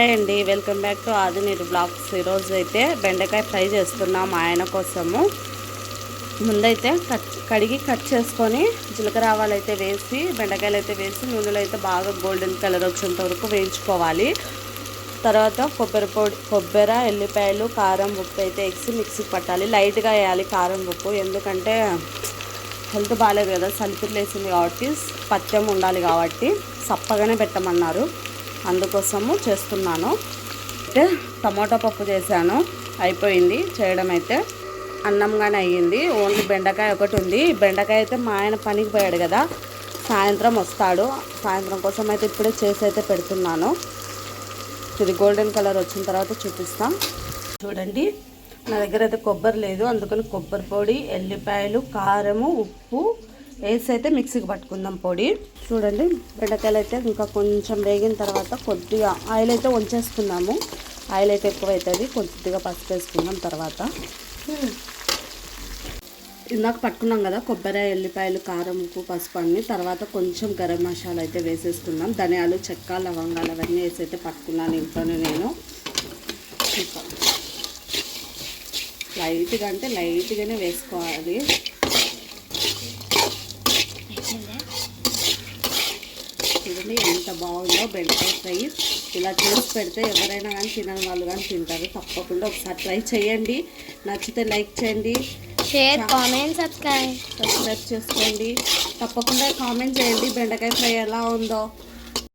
Hi అండి welcome back to ఆదినీరు blogs. ఈరోజు అయితే బెండకాయ ఫ్రై చేస్తున్నాం ఆయన కోసము. ముందైతే కట్ కడిగి కట్ చేసుకొని జీలకర్ర ఆవాలు అయితే వేసి బెండకాయలు అయితే వేసి నూనెలో అయితే బాగా గోల్డెన్ కలర్ వచ్చేంత వరకు వేయించుకోవాలి. తర్వాత కొబ్బరి పొడి కొబ్బరి ఎల్లిపాయలు కారం ఉప్పు అయితే వేసి మిక్సీకి పట్టాలి. లైట్గా వేయాలి కారం ఉప్పు. ఎందుకంటే హెల్త్ బాగాలేదు కదా సల్ఫిర్లు వేసింది కాబట్టి పత్యం ఉండాలి కాబట్టి సప్పగానే పెట్టమన్నారు. అందుకోసము చేస్తున్నాను. అయితే టమాటా పప్పు చేశాను. అయిపోయింది. చేయడం అయితే అన్నంగానే అయ్యింది. ఓన్లీ బెండకాయ ఒకటి ఉంది. బెండకాయ అయితే మా ఆయన పనికి పోయాడు కదా. సాయంత్రం వస్తాడు. సాయంత్రం కోసం అయితే ఇప్పుడే చేసి అయితే పెడుతున్నాను. ఇది గోల్డెన్ కలర్ వచ్చిన తర్వాత చూపిస్తాం. చూడండి. నా దగ్గర అయితే కొబ్బరి లేదు. అందుకని కొబ్బరి పొడి ఎల్లిపాయలు కారము ఉప్పు వేసి అయితే మిక్సీకి పట్టుకుందాం పొడి. చూడండి బెండకాయలు అయితే ఇంకా కొంచెం వేగిన తర్వాత కొద్దిగా ఆయిల్ అయితే వంచేసుకున్నాము. ఆయిల్ అయితే ఎక్కువ అవుతుంది కొద్దిగా పసుపు వేసుకుందాం తర్వాత. ఇందాక పట్టుకున్నాం కదా కొబ్బరి ఎల్లిపాయలు కారం ఉప్పు పసుపు అన్ని. తర్వాత కొంచెం గరం మసాలా అయితే వేసేసుకున్నాం ధనియాలు చెక్క లవంగాలు అవన్నీ వేసి అయితే పట్టుకున్నాను ఇంట్లోనే నేను. లైట్గా అంటే లైట్గానే వేసుకోవాలి. చూడండి ఎంత బాగుందో బెండకాయ ఫ్రై. ఇలా చేసి పెడితే ఎవరైనా కానీ తినని వాళ్ళు కానీ తింటారు. తప్పకుండా ఒకసారి ట్రై చేయండి. నచ్చితే లైక్ చేయండి. Share comment subscribe. సబ్స్క్రైబ్ చేసుకోండి. తప్పకుండా కామెంట్ చేయండి బెండకాయ ఫ్రై ఎలా ఉందో.